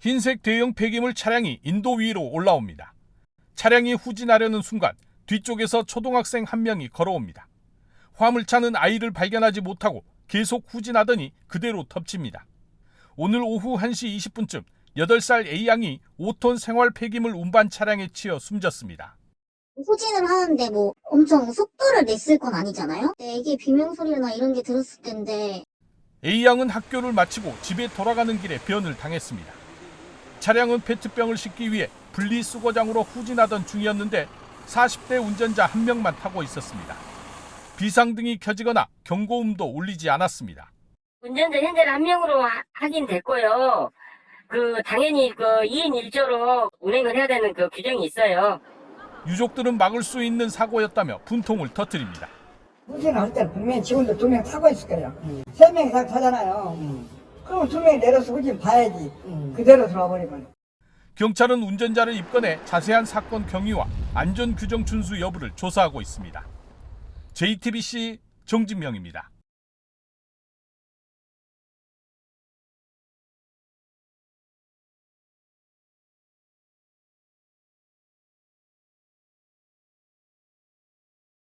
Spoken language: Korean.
흰색 대형 폐기물 차량이 인도 위로 올라옵니다. 차량이 후진하려는 순간 뒤쪽에서 초등학생 한 명이 걸어옵니다. 화물차는 아이를 발견하지 못하고 계속 후진하더니 그대로 덮칩니다. 오늘 오후 1시 20분쯤 8살 A양이 5톤 생활 폐기물 운반 차량에 치여 숨졌습니다. 후진을 하는데 뭐 엄청 속도를 냈을 건 아니잖아요? 근데 애기 비명 소리나 이런 게 들었을 텐데 A양은 학교를 마치고 집에 돌아가는 길에 변을 당했습니다. 차량은 페트병을 싣기 위해 분리수거장으로 후진하던 중이었는데 40대 운전자 한 명만 타고 있었습니다. 비상등이 켜지거나 경고음도 울리지 않았습니다. 운전자 현재는 한 명으로 하- 하긴 됐고요. 그 당연히 그 2인 1조로 운행을 해야 되는 그 규정이 있어요. 유족들은 막을 수 있는 사고였다며 분통을 터뜨립니다. 후진을 할 때는 분명히 직원들 두명 타고 있을 거예요. 세 명이 다 타잖아요. 그럼 두 명이 내려서 후진 봐야지. 그대로 들어와 버리면. 경찰은 운전자를 입건해 자세한 사건 경위와 안전 규정 준수 여부를 조사하고 있습니다. JTBC 정진명입니다.